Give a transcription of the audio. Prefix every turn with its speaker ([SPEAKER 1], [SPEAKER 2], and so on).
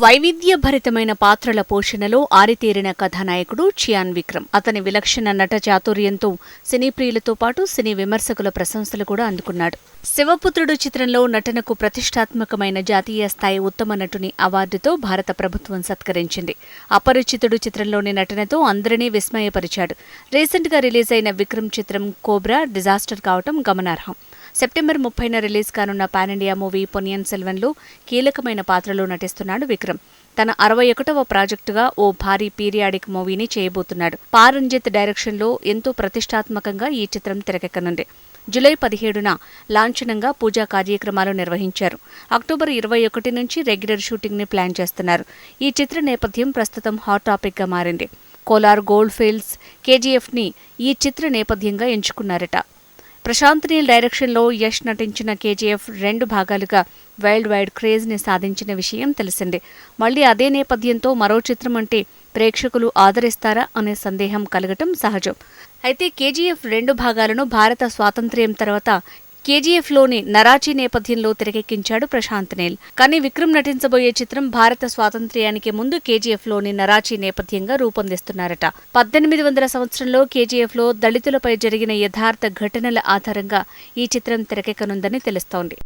[SPEAKER 1] వైవిధ్యభరితమైన పాత్రల పోషణలో ఆరితేరిన కథానాయకుడు చియాన్ విక్రమ్. అతని విలక్షణ నట చాతుర్యంతో సినీ ప్రియులతో పాటు సినీ విమర్శకుల ప్రశంసలు కూడా అందుకున్నాడు. శివపుత్రుడు చిత్రంలో నటనకు ప్రతిష్టాత్మకమైన జాతీయ స్థాయి ఉత్తమ నటుని అవార్డుతో భారత ప్రభుత్వం సత్కరించింది. అపరిచితుడు చిత్రంలోని నటనతో అందరినీ విస్మయపరిచాడు. రీసెంట్గా రిలీజ్ అయిన విక్రమ్ చిత్రం కోబ్రా డిజాస్టర్ కావటం గమనార్హం. సెప్టెంబర్ ముప్పైన రిలీజ్ కానున్న పాన్ ఇండియా మూవీ పొనియన్ సెల్వన్లో కీలకమైన పాత్రలో నటిస్తున్నాడు విక్రమ్. తన అరవై ఒకటవ ప్రాజెక్టుగా ఓ భారీ పీరియాడిక్ మూవీని చేయబోతున్నాడు. పారంజిత్ డైరెక్షన్లో ఎంతో ప్రతిష్టాత్మకంగా ఈ చిత్రం తెరకెక్కనుంది. జులై పదిహేడున లాంఛనంగా పూజా కార్యక్రమాలు నిర్వహించారు. అక్టోబర్ ఇరవై ఒకటి నుంచి రెగ్యులర్ షూటింగ్ని ప్లాన్ చేస్తున్నారు. ఈ చిత్ర నేపథ్యం ప్రస్తుతం హాట్ టాపిక్గా మారింది. కోలార్ గోల్డ్ ఫీల్డ్స్ కేజీఎఫ్ని ఈ చిత్ర నేపథ్యంగా ఎంచుకున్నారట. ప్రశాంత్ నీల్ డైరెక్షన్లో యష్ నటించిన కేజీఎఫ్ రెండు భాగాలుగా వరల్డ్ వైడ్ క్రేజ్ని సాధించిన విషయం తెలిసిందే. మళ్ళీ అదే నేపథ్యంతో మరో చిత్రం అంటే ప్రేక్షకులు ఆదరిస్తారా అనే సందేహం కలగటం సహజం. అయితే కేజీఎఫ్ రెండు భాగాలను భారత స్వాతంత్ర్యం తర్వాత కేజీఎఫ్లోని నరాచి నేపథ్యంలో తెరకెక్కించాడు ప్రశాంత్ నేల్. కానీ విక్రమ్ నటించబోయే చిత్రం భారత స్వాతంత్ర్యానికి ముందు కేజీఎఫ్లోని నరాచి నేపథ్యంగా రూపొందిస్తున్నారట. పద్దెనిమిది వందల సంవత్సరంలో కేజీఎఫ్లో దళితులపై జరిగిన యథార్థ ఘటనల ఆధారంగా ఈ చిత్రం తెరకెక్కనుందని తెలుస్తోంది.